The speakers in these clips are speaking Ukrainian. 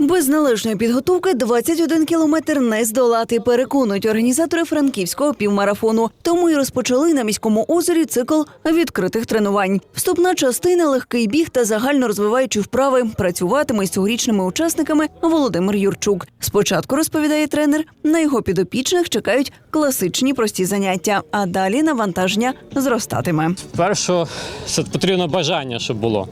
Без належної підготовки 21 кілометр не здолати, переконують організатори франківського півмарафону. Тому й розпочали на міському озері цикл відкритих тренувань. Вступна частина, легкий біг та загально розвиваючі вправи працюватиме з цьогорічними учасниками Володимир Юрчук. Спочатку розповідає тренер, на його підопічних чекають класичні прості заняття, а далі навантаження зростатиме. Перше, це потрібно бажання, щоб було.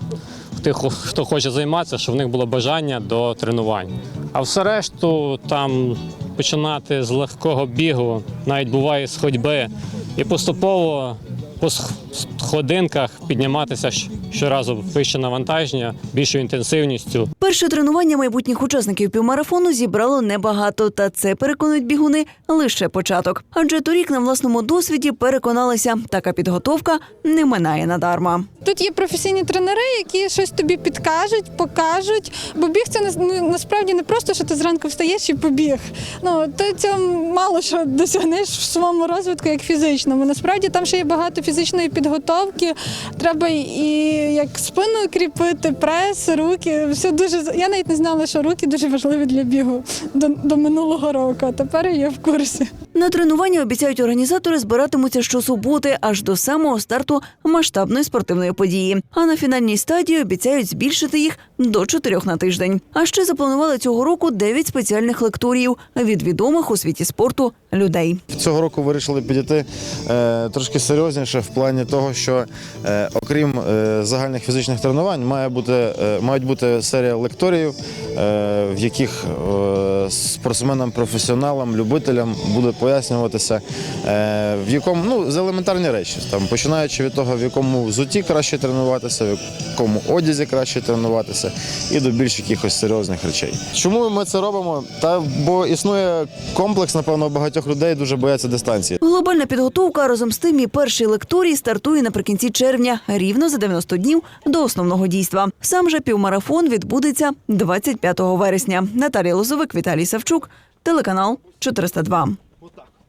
Тих, хто хоче займатися, щоб в них було бажання до тренувань. А все решту там починати з легкого бігу, навіть буває з ходьби, і поступово по сх- сходинках підніматися щоразу вище навантаження, більшою інтенсивністю. Перше тренування майбутніх учасників півмарафону зібрало небагато, та це переконують бігуни лише початок. Адже торік на власному досвіді переконалися, така підготовка не минає надарма. Тут є професійні тренери, які щось тобі підкажуть, покажуть. Бо біг це ну, насправді не просто, що ти зранку встаєш і побіг. Ну ти цього мало що досягнеш в своєму розвитку як фізичному. Насправді там ще є багато фізичної підготовки. Треба і як спину кріпити, прес, руки. Все дуже я навіть не знала, що руки дуже важливі для бігу до, до минулого року. Тепер я в курсі. На тренування обіцяють організатори збиратимуться щосуботи аж до самого старту масштабної спортивної події. А на фінальній стадії обіцяють збільшити їх до чотирьох на тиждень. А ще запланували цього року дев'ять спеціальних лекторіїв від відомих у світі спорту людей. Цього року вирішили підійти е, трошки серйозніше в плані того, що е, окрім е, загальних фізичних тренувань, має бути, е, мають бути серія лекторіїв, е, в яких е, спортсменам, професіоналам, любителям буде пояснюватися, е, в якому ну, з елементарні речі, там, починаючи від того, в якому взуті краще тренуватися, в якому одязі краще тренуватися, і до більш якихось серйозних речей. Чому ми це робимо? Та бо існує комплекс, напевно, багатьох людей дуже бояться дистанції. Глобальна підготовка разом з тим і перший лекторій стартує наприкінці червня, рівно за 90 днів до основного дійства. Сам же півмарафон відбудеться 25 вересня. Наталія Лозовик, Віталій Савчук, телеканал 402.